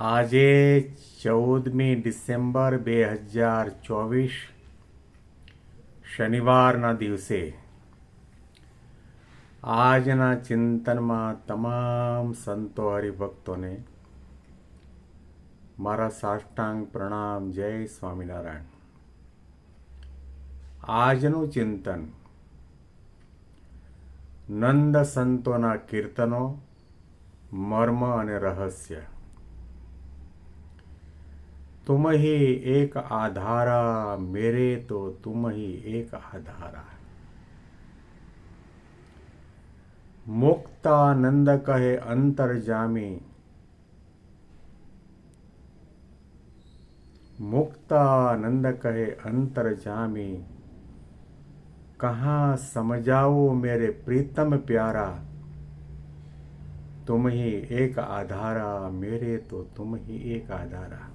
આજે ચૌદમી ડિસેમ્બર બે હજાર ચોવીસ, શનિવારના દિવસે આજના ચિંતનમાં તમામ સંતો હરિભક્તોને મારા સાષ્ટાંગ પ્રણામ, જય સ્વામિનારાયણ. આજનું ચિંતન નંદ સંતોના કીર્તનો, મર્મ અને રહસ્ય. तुम ही एक आधारा, मेरे तो तुम ही एक आधारा मुक्तानंद कहे अंतर जामी मुक्तानंद कहे अंतर जामी कहाँ समझाओ मेरे प्रीतम प्यारा। तुम ही एक आधारा, मेरे तो तुम ही एक आधारा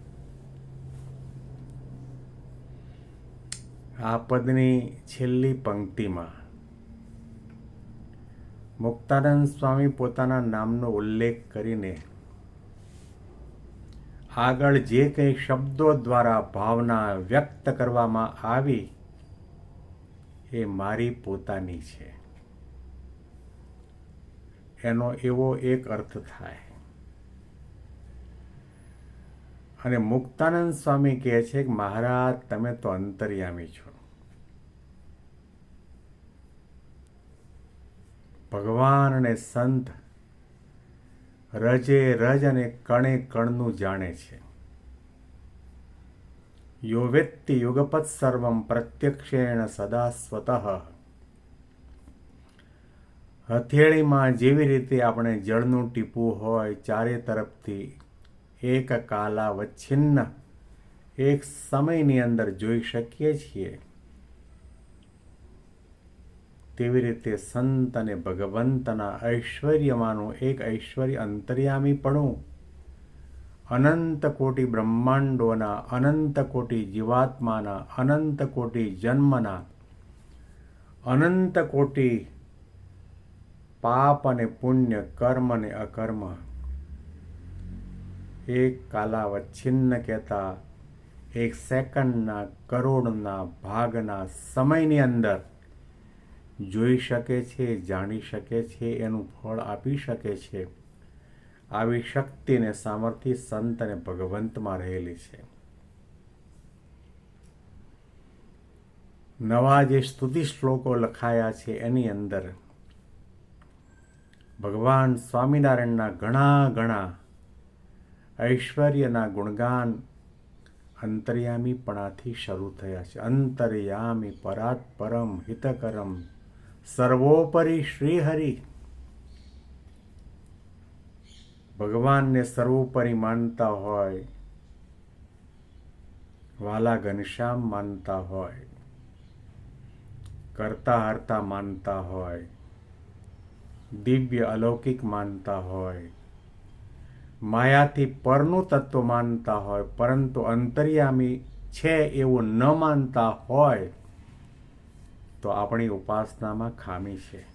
આ પદની છેલ્લી પંક્તિમાં મુક્તાનંદ સ્વામી પોતાના નામનો ઉલ્લેખ કરીને આગળ જે કંઈ શબ્દો દ્વારા ભાવના વ્યક્ત કરવામાં આવી, એ મારી પોતાની છે. એનો એવો એક અર્થ થાય. અને મુક્તાનંદ સ્વામી કહે છે કે, મહારાજ, તમે તો અંતર્યામી છો. ભગવાન અને સંત રજે રજ અને કણે કણનું જાણે છે. યો વેત્તિ યુગપત સર્વમ પ્રત્યક્ષેણ સદા સ્વતઃ. હથેળીમાં જેવી રીતે આપણે જળનું ટીપું હોય, ચારે તરફથી એક કાલાવચ્છિન્ન એક સમયની અંદર જોઈ શકીએ છીએ. તેવી રીતે સંત અને ભગવંતના ઐશ્વર્યમાંનું એક ઐશ્વર્ય અંતર્યામીપણું અનંત કોટી બ્રહ્માંડોના, અનંત કોટી જીવાત્માના, અનંત કોટી જન્મના, અનંત કોટી પાપ અને પુણ્ય કર્મ અને અકર્મ એક કાલાવચ્છિન્ન કહેતા, એક સેકન્ડના કરોડના ભાગના સમયની અંદર જોઈ શકે છે, જાણી શકે છે, એનું ફળ આપી શકે છે. આવી શક્તિને સામર્થ્ય સંત અને ભગવંતમાં રહેલી છે. નવા જે સ્તુતિ શ્લોકો લખાયા છે એની અંદર ભગવાન સ્વામિનારાયણના ઘણા ઘણા ઐશ્વર્યના ગુણગાન અંતર્યામીપણાથી શરૂ થયા છે. અંતર્યામી પરાત પરમ હિતકરમ સર્વોપરી શ્રીહરિ. ભગવાનને સર્વોપરી માનતા હોય વાલા ઘનશ્યામ માનતા હોય, કરતા હરતા માનતા હોય, દિવ્ય અલૌકિક માનતા હોય માયાથી પરનું તત્વ માનતા હોય, પરંતુ અંતર્યામી છે એવું ન માનતા હોય, તો આપણી ઉપાસનામાં ખામી છે.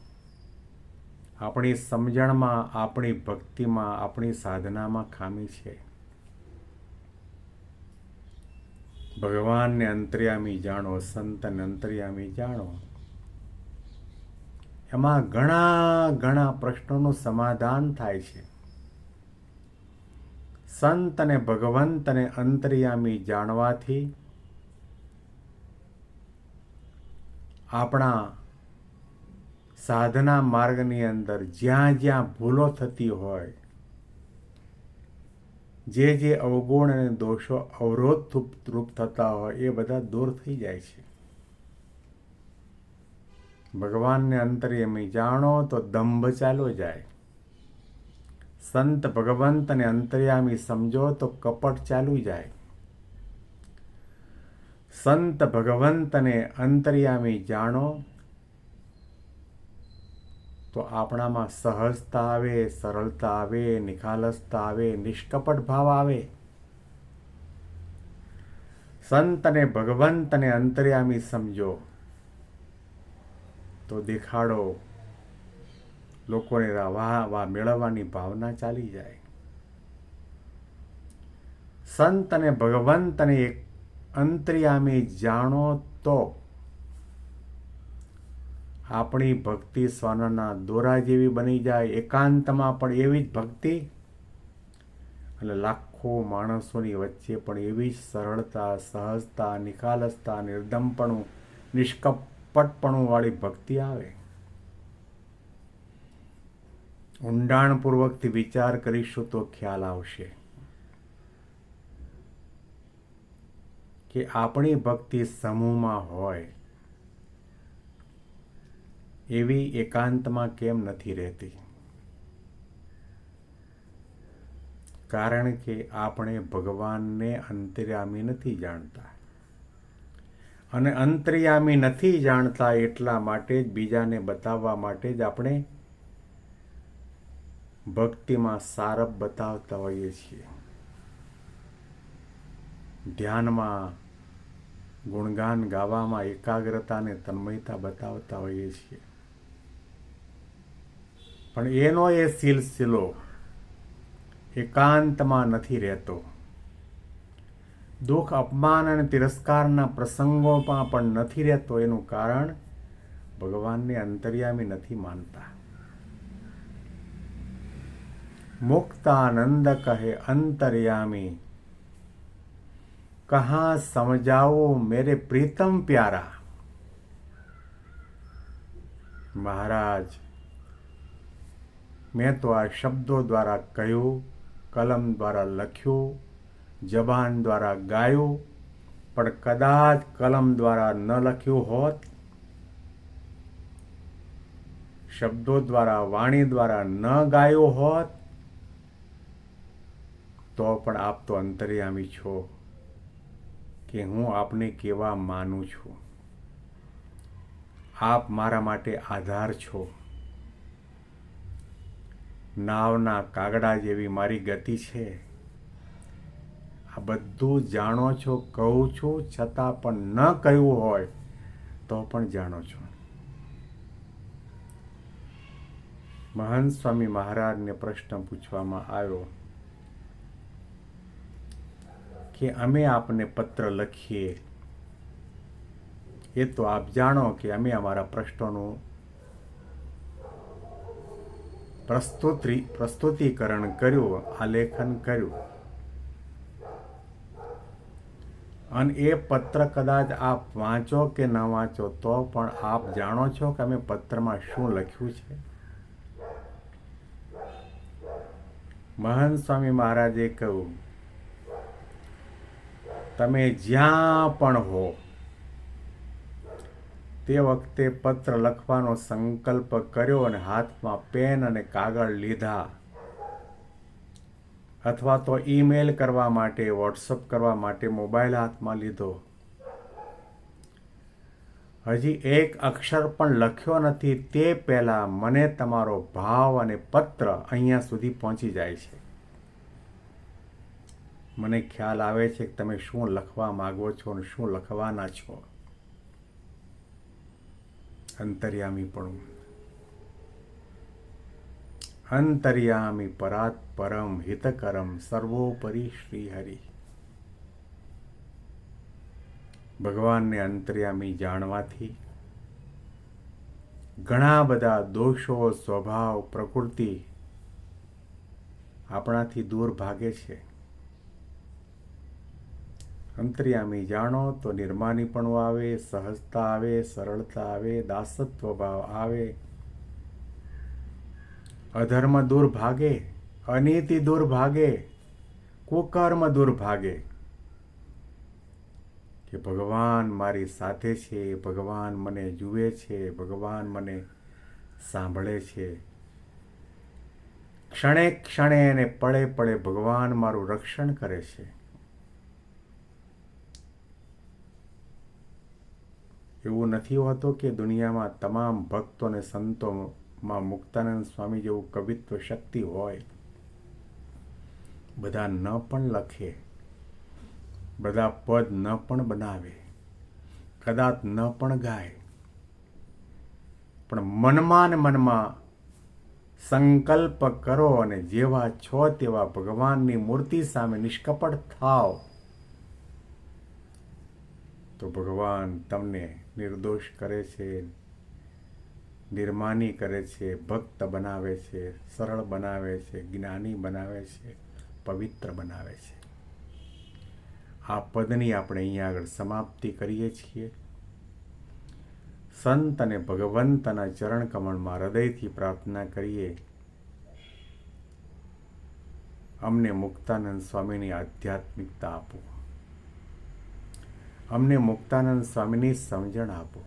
આપણી સમજણમાં, આપણી ભક્તિમાં, આપણી સાધનામાં ખામી છે. ભગવાનને અંતર્યામી જાણો, સંતને અંતર્યામી જાણો. એમાં ઘણા ઘણા પ્રશ્નોનું સમાધાન થાય છે. સંત અને ભગવંત અને અંતર્યામી જાણવાથી આપણા સાધના માર્ગની અંદર જ્યાં જ્યાં ભૂલો થતી હોય, જે જે અવગુણ અને દોષો અવરોધ રૂપ થતા હોય, એ બધા દૂર થઈ જાય છે. ભગવાનને અંતર્યમી જાણો તો દંભ ચાલો જાય. સંત ભગવંત અને અંતર્યામી સમજો તો કપટ ચાલુ જાય. સંત ભગવંત અને અંતર્યામી જાણો તો આપણામાં સહજતા આવે, સરળતા આવે, નિખાલસતા આવે, નિષ્કપટ ભાવ આવે. સંત અને ભગવંત અને અંતર્યામી સમજો તો દેખાડો લોકોને વાહ વાહ મેળવવાની ભાવના ચાલી જાય. સંત અને ભગવંતને એક અંતર્યામી જાણો તો આપણી ભક્તિ સ્વાનાના દોરા જેવી બની જાય, એકાંતમાં પણ એવી જ ભક્તિ. એટલે લાખો માણસોની વચ્ચે પણ એવી જ સરળતા, સહજતા નિખાલસતા નિર્દમપણું નિષ્કપટપણું વાળી ભક્તિ આવે. ઊંડાણપૂર્વકથી વિચાર કરીશું તો ખ્યાલ આવશે. કે આપણી ભક્તિ સમૂહમાં હોય, એવી એકાંતમાં કેમ નથી રહેતી? કારણ કે આપણે ભગવાનને અંતર્યામી નથી જાણતા. અને અંતર્યામી નથી જાણતા એટલા માટે જ બીજાને બતાવવા માટે જ આપણે ભક્તિમાં સારપ બતાવતા હોઈએ છીએ. ધ્યાનમાં ગુણગાન ગાવામાં એકાગ્રતા અને તન્મયતા બતાવતા હોઈએ છીએ. પણ એનો એ સિલસિલો એકાંતમાં નથી રહેતો. દુઃખ, અપમાન અને તિરસ્કારના પ્રસંગોમાં પણ નથી રહેતો એનું કારણ ભગવાનને અંતર્યામી નથી માનતા. મુક્તાનંદ કહે, અંતર્યામી, કહા સમજાવો મેરે પ્રીતમ પ્યારા? મહારાજ, મેં તો આ શબ્દો દ્વારા કહ્યું, કલમ દ્વારા લખ્યું, જબાન દ્વારા ગાયું, પણ કદાચ કલમ દ્વારા ન લખ્યું હોત? શબ્દો દ્વારા, વાણી દ્વારા ન ગાયું હોત? તો પણ આપ તો અંતર્યામી છો કે હું આપને કેવા માનું છું? આપ મારા માટે આધાર છો. નાવના કાગડા જેવી મારી ગતિ છે. આ બધું જાણો છો, કહું છું, છતાં પણ ન કહ્યું હોય તો પણ જાણો છો. મહંત સ્વામી મહારાજને પ્રશ્ન પૂછવામાં આવ્યો કે અમે આપને પત્ર લખીએ. એ તો આપ જાણો કે અમે અમારા પ્રશ્નોનું પ્રસ્તુતિ પ્રસ્તુતિકરણ કર્યું, આલેખન કર્યું. અને એ પત્ર કદાચ આપ વાંચો કે ન વાંચો, તો પણ આપ જાણો છો કે અમે પત્રમાં શું લખ્યું છે? મહંત સ્વામી મહારાજે કહ્યું તમે જ્યાં પણ હો, તે વખતે પત્ર લખવાનો સંકલ્પ કર્યો અને હાથમાં પેન અને કાગળ લીધા. અથવા તો ઈમેલ કરવા માટે, વોટ્સઅપ કરવા માટે મોબાઈલ હાથમાં લીધો. હજી એક અક્ષર પણ લખ્યો નથી, તે પહેલાં મને તમારો ભાવ અને પત્ર અહીંયા સુધી પહોંચી જાય છે. મને ખ્યાલ આવે છે કે તમે શું લખવા માગો છો અને શું લખવાના છો. અંતર્યામી પણ. અંતર્યામી પરાત પરમ હિતકરમ સર્વોપરી શ્રી હરિ ભગવાનને અંતર્યામી જાણવાથી ઘણા બધા દોષો, સ્વભાવ, પ્રકૃતિ આપણાથી દૂર ભાગે છે. અંતર્યામી જાણો તો નિર્માનીપણું આવે, સહજતા આવે, સરળતા આવે, દાસત્વ ભાવ આવે. અધર્મ દૂર ભાગે, અનીતિ દૂર ભાગે, કુકર્મ દૂર ભાગે. કે ભગવાન મારી સાથે છે, ભગવાન મને જુએ છે, ભગવાન મને સાંભળે છે. ક્ષણે ક્ષણે અને પળે પળે ભગવાન મારું રક્ષણ કરે છે. એવું નથી હોતું કે દુનિયામાં તમામ ભક્તો અને સંતોમાં મુક્તાનંદ સ્વામી જેવું કવિત્વ શક્તિ હોય. બધા ન પણ લખે. બધા પદ ન પણ બનાવે. કદાચ ન પણ ગાય. પણ મનમાં ને મનમાં સંકલ્પ કરો અને જેવા છો તેવા ભગવાનની મૂર્તિ સામે નિષ્કપટ થાવ તો ભગવાન તમને નિર્દોષ કરે છે, નિર્માની કરે છે, ભક્ત બનાવે છે, સરળ બનાવે છે, જ્ઞાની બનાવે છે, પવિત્ર બનાવે છે. આ પદની આપણે અહીંયા આગળ સમાપ્તિ કરીએ છીએ. સંત અને ભગવંતના ચરણ કમળમાં હૃદયથી પ્રાર્થના કરીએ. અમને મુક્તાનંદ સ્વામીની આધ્યાત્મિકતા આપો. અમને મુક્તાનંદ સ્વામીની સમજણ આપો.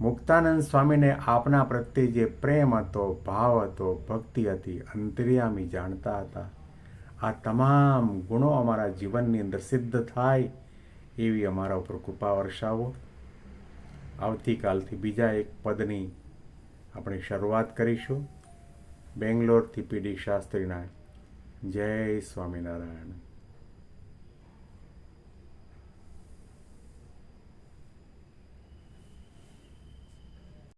મુક્તાનંદ સ્વામીને આપના પ્રત્યે જે પ્રેમ હતો, ભાવ હતો, ભક્તિ હતી, અંતર્યામી જાણતા હતા. આ તમામ ગુણો અમારા જીવનની અંદર સિદ્ધ થાય એવી અમારા ઉપર કૃપા વર્ષાવો. આવતીકાલથી બીજા એક પદની આપણે શરૂઆત કરીશું. બેંગ્લોરથી પીડી શાસ્ત્રીના જય સ્વામિનારાયણ.